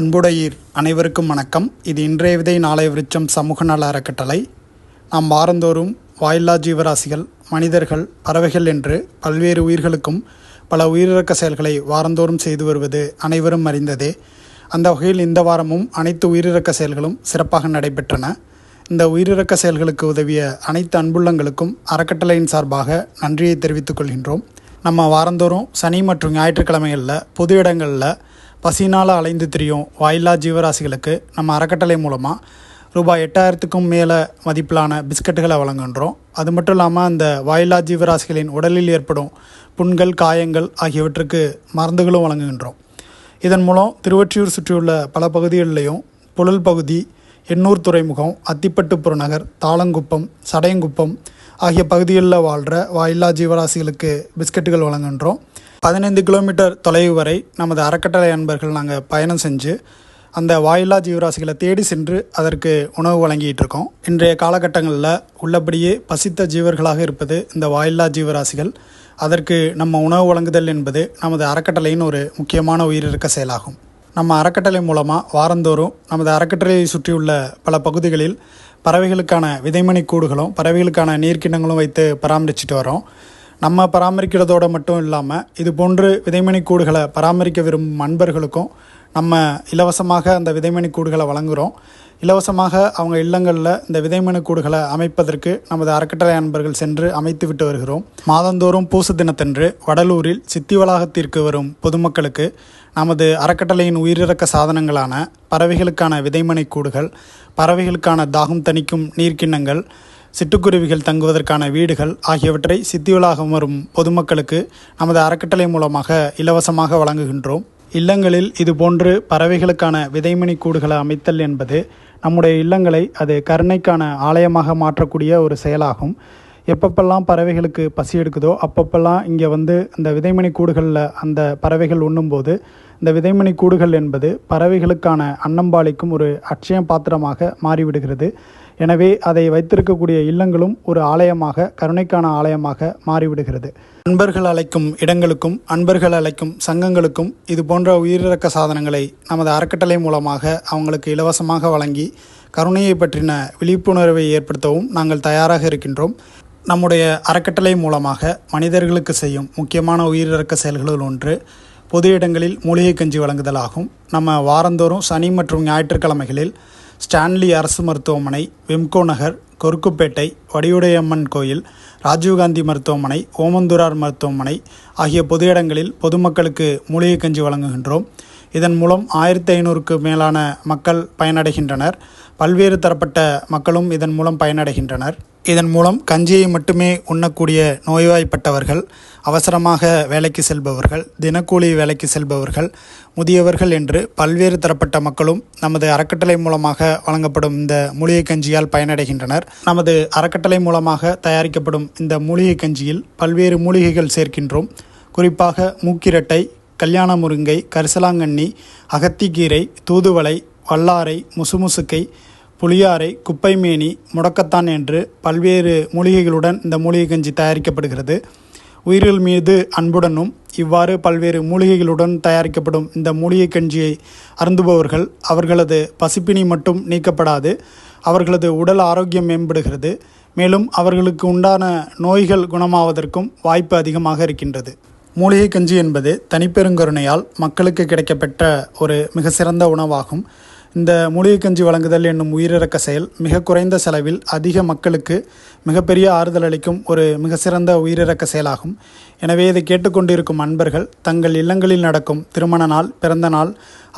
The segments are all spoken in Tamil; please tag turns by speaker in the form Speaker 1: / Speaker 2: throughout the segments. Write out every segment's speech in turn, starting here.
Speaker 1: அன்புடையீர் அனைவருக்கும் வணக்கம். இது இன்றைய விதை நாளைய விருச்சம் சமூக நல அறக்கட்டளை. நாம் வாரந்தோறும் வாயில்லா ஜீவராசிகள் மனிதர்கள் பறவைகள் என்று பல்வேறு உயிர்களுக்கும் பல உயிரிழக்க செயல்களை வாரந்தோறும் செய்து வருவது அனைவரும் அறிந்ததே. அந்த வகையில் இந்த வாரமும் அனைத்து உயிரிழக்க செயல்களும் சிறப்பாக நடைபெற்றன. இந்த உயிரிழக்க செயல்களுக்கு உதவிய அனைத்து அன்புள்ளங்களுக்கும் அறக்கட்டளையின் சார்பாக நன்றியை தெரிவித்துக் கொள்கின்றோம். நம்ம வாரந்தோறும் சனி மற்றும் ஞாயிற்றுக்கிழமைகளில் பொது இடங்களில் பசினால் அலைந்து திரியும் வாயில்லா ஜீவராசிகளுக்கு நம்ம அறக்கட்டளை மூலமாக ரூபாய் எட்டாயிரத்துக்கும் மேலே மதிப்பிலான பிஸ்கட்டுகளை வழங்குகின்றோம். அது மட்டும் இல்லாமல் அந்த வாயில்லா ஜீவராசிகளின் உடலில் ஏற்படும் புண்கள் காயங்கள் ஆகியவற்றுக்கு மருந்துகளும் வழங்குகின்றோம். இதன் மூலம் திருவொற்றியூர் சுற்றியுள்ள பல பகுதிகளிலையும் புழல் பகுதி எண்ணூர் துறைமுகம் அத்திப்பட்டு புறநகர் தாளங்குப்பம் சடையங்குப்பம் ஆகிய பகுதிகளில் வாழ்கிற வாயில்லா ஜீவராசிகளுக்கு பிஸ்கட்டுகள் வழங்குகின்றோம். பதினைந்து கிலோமீட்டர் தொலைவு வரை நமது அறக்கட்டளை அன்பர்கள் நாங்கள் பயணம் செஞ்சு அந்த வாயில்லா ஜீவராசிகளை தேடி சென்று அதற்கு உணவு வழங்கிட்டு இருக்கோம் இன்றைய காலகட்டங்களில் உள்ளபடியே பசித்த ஜீவர்களாக இருப்பது இந்த வாயில்லா ஜீவராசிகள். அதற்கு நம்ம உணவு வழங்குதல் என்பது நமது அறக்கட்டளையின் ஒரு முக்கியமான உயிரிழக்க செயலாகும். நம்ம அறக்கட்டளை மூலமாக வாரந்தோறும் நமது அறக்கட்டளையை சுற்றியுள்ள பல பகுதிகளில் பறவைகளுக்கான விதைமணி கூடுகளும் பறவைகளுக்கான நீர்க்கிண்ணங்களும் வைத்து பராமரிச்சுட்டு வரோம். நம்ம பராமரிக்கிறதோடு மட்டும் இல்லாமல் இது போன்று விதைமணி கூடுகளை பராமரிக்க விரும்பும் அன்பர்களுக்கும் நம்ம இலவசமாக அந்த விதைமணி கூடுகளை வழங்குகிறோம் இலவசமாக அவங்க இல்லங்களில் இந்த விதைமணி கூடுகளை அமைப்பதற்கு நமது அறக்கட்டளை அன்பர்கள் சென்று அமைத்து விட்டு வருகிறோம். மாதந்தோறும் பூசு தினத்தன்று வடலூரில் சித்தி வளாகத்திற்கு வரும் பொதுமக்களுக்கு நமது அறக்கட்டளையின் உயிரிழக்க சாதனங்களான பறவைகளுக்கான விதைமணி கூடுகள் பறவைகளுக்கான தாகம் தணிக்கும் நீர்க்கிண்ணங்கள் சிட்டுக்குருவிகள் தங்குவதற்கான வீடுகள் ஆகியவற்றை சித்தியுலாக வரும் பொதுமக்களுக்கு நமது அறக்கட்டளை மூலமாக இலவசமாக வழங்குகின்றோம். இல்லங்களில் இதுபோன்று பறவைகளுக்கான விதைமணி கூடுகளை அமைத்தல் என்பது நம்முடைய இல்லங்களை அது கருணைக்கான ஆலயமாக மாற்றக்கூடிய ஒரு செயலாகும். எப்பப்பெல்லாம் பறவைகளுக்கு பசி எடுக்குதோ அப்பப்பெல்லாம் இங்கே வந்து இந்த விதைமணி கூடுகளில் அந்த பறவைகள் உண்ணும்போது இந்த விதைமணி கூடுகள் என்பது பறவைகளுக்கான அன்னம்பாளிக்கும் ஒரு அட்சயம் பாத்திரமாக மாறிவிடுகிறது. எனவே அதை வைத்திருக்கக்கூடிய இல்லங்களும் ஒரு ஆலயமாக கருணைக்கான ஆலயமாக மாறிவிடுகிறது. அன்பர்கள் அழைக்கும் இடங்களுக்கும் அன்பர்கள் அழைக்கும் சங்கங்களுக்கும் இது போன்ற உயிரிறக்க சாதனங்களை நமது அறக்கட்டளை மூலமாக அவங்களுக்கு இலவசமாக வழங்கி கருணையை பற்றின விழிப்புணர்வை ஏற்படுத்தவும் நாங்கள் தயாராக இருக்கின்றோம். நம்முடைய அறக்கட்டளை மூலமாக மனிதர்களுக்கு செய்யும் முக்கியமான உயிரிறக்க செயல்களில் ஒன்று பொது இடங்களில் மூலிகை கஞ்சி வழங்குதலாகும். நம்ம வாரந்தோறும் சனி மற்றும் ஞாயிற்றுக்கிழமைகளில் ஸ்டான்லி அரசு மருத்துவமனை விம்கோ நகர் கொருக்குப்பேட்டை வடிவுடையம்மன் கோயில் ராஜீவ்காந்தி மருத்துவமனை ஓமந்தூரார் மருத்துவமனை ஆகிய பொது இடங்களில் பொதுமக்களுக்கு மூலிகை கஞ்சி வழங்குகின்றோம். இதன் மூலம் ஆயிரத்தி ஐநூறுக்கு மேலான மக்கள் பயனடைகின்றனர். பல்வேறு தரப்பட்ட மக்களும் இதன் மூலம் பயனடைகின்றனர். இதன் மூலம் கஞ்சியை மட்டுமே உண்ணக்கூடிய நோய்வாய்ப்பட்டவர்கள் அவசரமாக வேலைக்கு செல்பவர்கள் தினக்கூலி வேலைக்கு செல்பவர்கள் முதியவர்கள் என்று பல்வேறு தரப்பட்ட மக்களும் நமது அறக்கட்டளை மூலமாக வழங்கப்படும் இந்த மூலிகை கஞ்சியால் பயனடைகின்றனர். நமது அறக்கட்டளை மூலமாக தயாரிக்கப்படும் இந்த மூலிகை கஞ்சியில் பல்வேறு மூலிகைகள் சேர்க்கின்றோம். குறிப்பாக மூக்கிரட்டை கல்யாண முருங்கை கரிசலாங்கண்ணி அகத்திக்கீரை தூதுவளை வல்லாரை முசுமுசுக்கை புளியாரை குப்பைமேனி முடக்கத்தான் என்று பல்வேறு மூலிகைகளுடன் இந்த மூலிகை கஞ்சி தயாரிக்கப்படுகிறது. உயிர்கள் மீது அன்புடனும் இவ்வாறு பல்வேறு மூலிகைகளுடன் தயாரிக்கப்படும் இந்த மூலிகை கஞ்சியை அருந்துபவர்கள் அவர்களது பசிப்பினி மட்டும் நீக்கப்படாது அவர்களது உடல் ஆரோக்கியம் மேம்படுகிறது. மேலும் அவர்களுக்கு உண்டான நோய்கள் குணமாவதற்கும் வாய்ப்பு அதிகமாக இருக்கின்றது. மூலிகை கஞ்சி என்பது தனிப்பெருங்கருணையால் மக்களுக்கு கிடைக்கப்பெற்ற ஒரு மிக சிறந்த உணவாகும். இந்த மூலிகை கஞ்சி வழங்குதல் என்னும் உயிரிறக்க செயல் மிக குறைந்த செலவில் அதிக மக்களுக்கு மிகப்பெரிய ஆறுதல் அளிக்கும் ஒரு மிக சிறந்த உயிரிறக்க செயலாகும். எனவே இதை கேட்டுக்கொண்டிருக்கும் அன்பர்கள் தங்கள் இல்லங்களில் நடக்கும் திருமண நாள் பிறந்த நாள்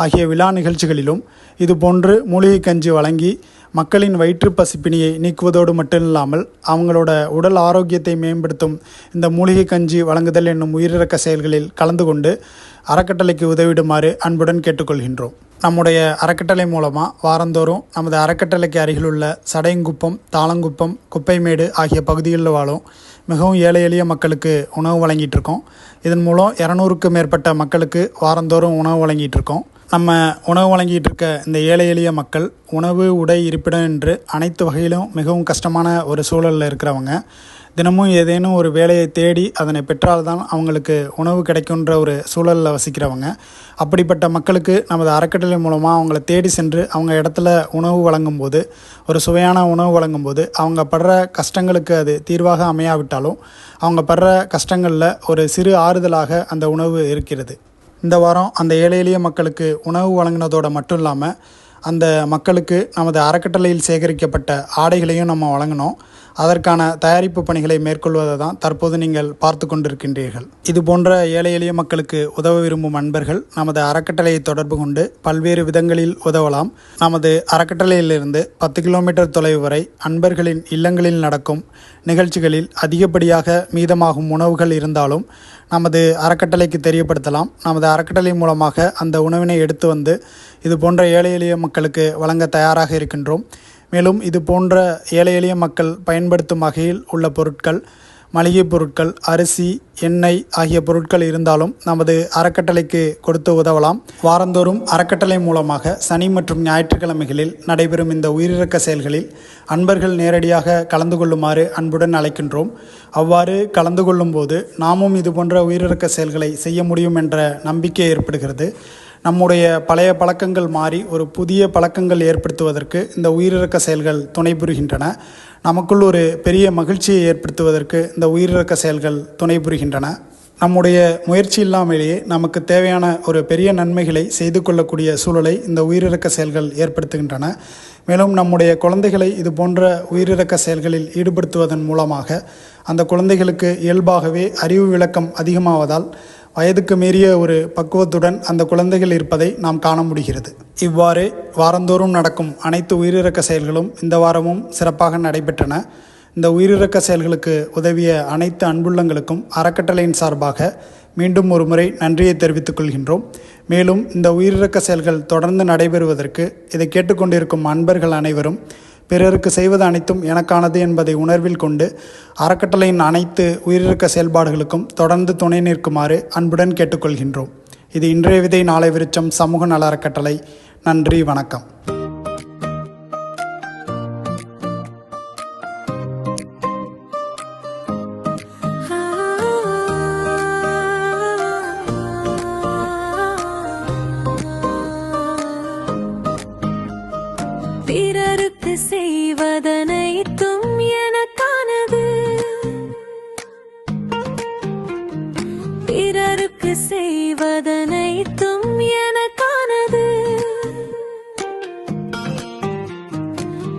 Speaker 1: ஆகிய விழா நிகழ்ச்சிகளிலும் இதுபோன்று மூலிகை கஞ்சி வழங்கி மக்களின் வயிற்று பசிப்பினியை நீக்குவதோடு மட்டுமில்லாமல் அவங்களோட உடல் ஆரோக்கியத்தை மேம்படுத்தும் இந்த மூலிகை கஞ்சி வழங்குதல் என்னும் உயிரிழக்க செயல்களில் கலந்து கொண்டு அறக்கட்டளைக்கு உதவிடுமாறு அன்புடன் கேட்டுக்கொள்கின்றோம். நம்முடைய அறக்கட்டளை மூலமாக வாரந்தோறும் நமது அறக்கட்டளைக்கு அருகிலுள்ள சடையங்குப்பம் தாளங்குப்பம் குப்பைமேடு ஆகிய பகுதிகளில் வாழும் மிகவும் ஏழை எளிய மக்களுக்கு உணவு வழங்கிட்டுருக்கோம். இதன் மூலம் இரநூறுக்கும் மேற்பட்ட மக்களுக்கு வாரந்தோறும் உணவு வழங்கிட்டுருக்கோம். நம்ம உணவு வழங்கிட்டு இருக்க இந்த ஏழை எளிய மக்கள் உணவு உடை இருப்பிடம் என்று அனைத்து வகையிலும் மிகவும் கஷ்டமான ஒரு சூழலில் இருக்கிறவங்க. தினமும் ஏதேனும் ஒரு வேலையை தேடி அதனை பெற்றால்தான் அவங்களுக்கு உணவு கிடைக்குன்ற ஒரு சூழலில் வசிக்கிறவங்க. அப்படிப்பட்ட மக்களுக்கு நமது அறக்கட்டளை மூலமாக அவங்கள தேடி சென்று அவங்க இடத்துல உணவு வழங்கும்போது ஒரு சுவையான உணவு வழங்கும்போது அவங்க படுற கஷ்டங்களுக்கு அது தீர்வாக அமையாவிட்டாலும் அவங்க படுற கஷ்டங்களில் ஒரு சிறு ஆறுதலாக அந்த உணவு இருக்கிறது. இந்த வாரம் அந்த ஏழை எளிய மக்களுக்கு உணவு வழங்கினதோடு மட்டும் இல்லாமல் அந்த மக்களுக்கு நமது அறக்கட்டளையில் சேகரிக்கப்பட்ட ஆடைகளையும் நம்ம வழங்கினோம். அதற்கான தயாரிப்பு பணிகளை மேற்கொள்வதை தான் தற்போது நீங்கள் பார்த்து கொண்டிருக்கின்றீர்கள். இது போன்ற ஏழை எளிய மக்களுக்கு உதவ விரும்பும் அன்பர்கள் நமது அறக்கட்டளையை தொடர்பு கொண்டு பல்வேறு விதங்களில் உதவலாம். நமது அறக்கட்டளையிலிருந்து பத்து கிலோமீட்டர் தொலைவு வரை அன்பர்களின் இல்லங்களில் நடக்கும் நிகழ்ச்சிகளில் அதிகப்படியாக மீதமாகும் உணவுகள் இருந்தாலும் நமது அறக்கட்டளைக்கு தெரியப்படுத்தலாம். நமது அறக்கட்டளை மூலமாக அந்த உணவினை எடுத்து வந்து இது போன்ற ஏழை எளிய மக்களுக்கு வழங்க தயாராக இருக்கின்றோம். மேலும் இது போன்ற ஏழை எளிய மக்கள் பயன்படுத்தும் வகையில் உள்ள பொருட்கள் மளிகை பொருட்கள் அரிசி எண்ணெய் ஆகிய பொருட்கள் இருந்தாலும் நமது அறக்கட்டளைக்கு கொடுத்து உதவலாம். வாரந்தோறும் அறக்கட்டளை மூலமாக சனி மற்றும் ஞாயிற்றுக்கிழமைகளில் நடைபெறும் இந்த உயிரிழக்க செயல்களில் அன்பர்கள் நேரடியாக கலந்து கொள்ளுமாறு அன்புடன் அழைக்கின்றோம். அவ்வாறு கலந்து கொள்ளும்போது நாமும் இதுபோன்ற உயிரிழக்க செயல்களை செய்ய முடியும் என்ற நம்பிக்கை ஏற்படுகிறது. நம்முடைய பழைய பழக்கங்கள் மாறி ஒரு புதிய பழக்கங்கள் ஏற்படுத்துவதற்கு இந்த உயிரிறக்க செயல்கள் துணை புரிகின்றன. நமக்குள் ஒரு பெரிய மகிழ்ச்சியை ஏற்படுத்துவதற்கு இந்த உயிரிழக்க செயல்கள் துணை புரிகின்றன. நம்முடைய முயற்சி இல்லாமலேயே நமக்கு தேவையான ஒரு பெரிய நன்மைகளை செய்து கொள்ளக்கூடிய சூழலை இந்த உயிரிழக்க செயல்கள் ஏற்படுத்துகின்றன. மேலும் நம்முடைய குழந்தைகளை இது போன்ற உயிரிழக்க செயல்களில் ஈடுபடுத்துவதன் மூலமாக அந்த குழந்தைகளுக்கு இயல்பாகவே அறிவு விளக்கம் அதிகமாவதால் வயதுக்கு மீறிய ஒரு பக்குவத்துடன் அந்த குழந்தைகள் இருப்பதை நாம் காண முடிகிறது. இவ்வாறு வாரந்தோறும் நடக்கும் அனைத்து உயிரிறக்க செயல்களும் இந்த வாரமும் சிறப்பாக நடைபெற்றன. இந்த உயிரிறக்க செயல்களுக்கு உதவிய அனைத்து அன்புள்ளங்களுக்கும் அறக்கட்டளையின் சார்பாக மீண்டும் ஒரு முறை நன்றியை தெரிவித்துக் கொள்கின்றோம். மேலும் இந்த உயிரிறக்க செயல்கள் தொடர்ந்து நடைபெறுவதற்கு இதை கேட்டுக்கொண்டிருக்கும் அன்பர்கள் அனைவரும் பிறருக்கு செய்வது அனைத்தும் எனக்கானது என்பதை உணர்வில் கொண்டு அறக்கட்டளையின் அனைத்து உயிரிழக்க செயல்பாடுகளுக்கும் தொடர்ந்து துணை நிற்குமாறு அன்புடன் கேட்டுக்கொள்கின்றோம். இது இன்றைய விதை நாளை விருச்சம் சமூக நல அறக்கட்டளை. நன்றி வணக்கம்.
Speaker 2: அதனைத்தும் எனக்கானது.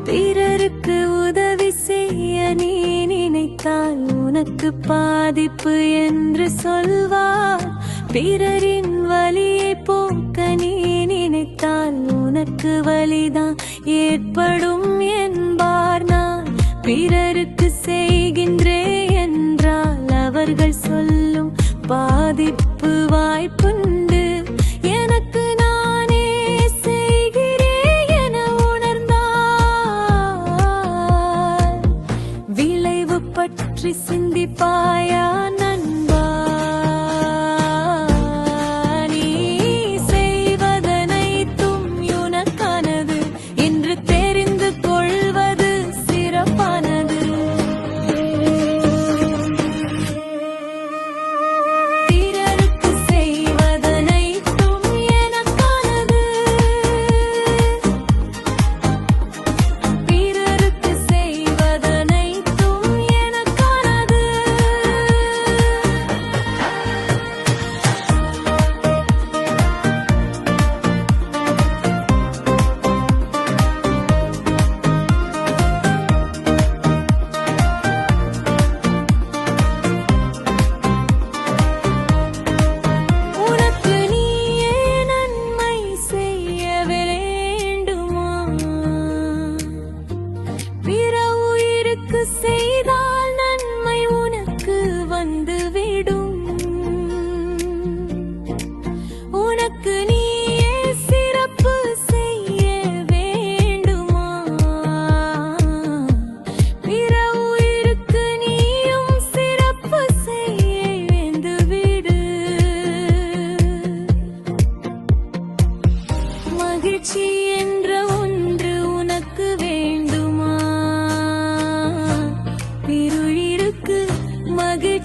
Speaker 2: பிறருக்கு உதவி செய்ய நீ நினைத்தால் உனக்கு பாதிப்பு என்று சொல்வார். பிறரின் வழியை போக்க நீ நினைத்தால் உனக்கு வழிதான் ஏற்படும் என்பார் நான். பிறருக்கு செய்கின்றே என்றால் அவர்கள் சொல்லும் பாதிப்பு பற்றி சிந்திப்பாயா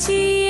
Speaker 2: Chỉ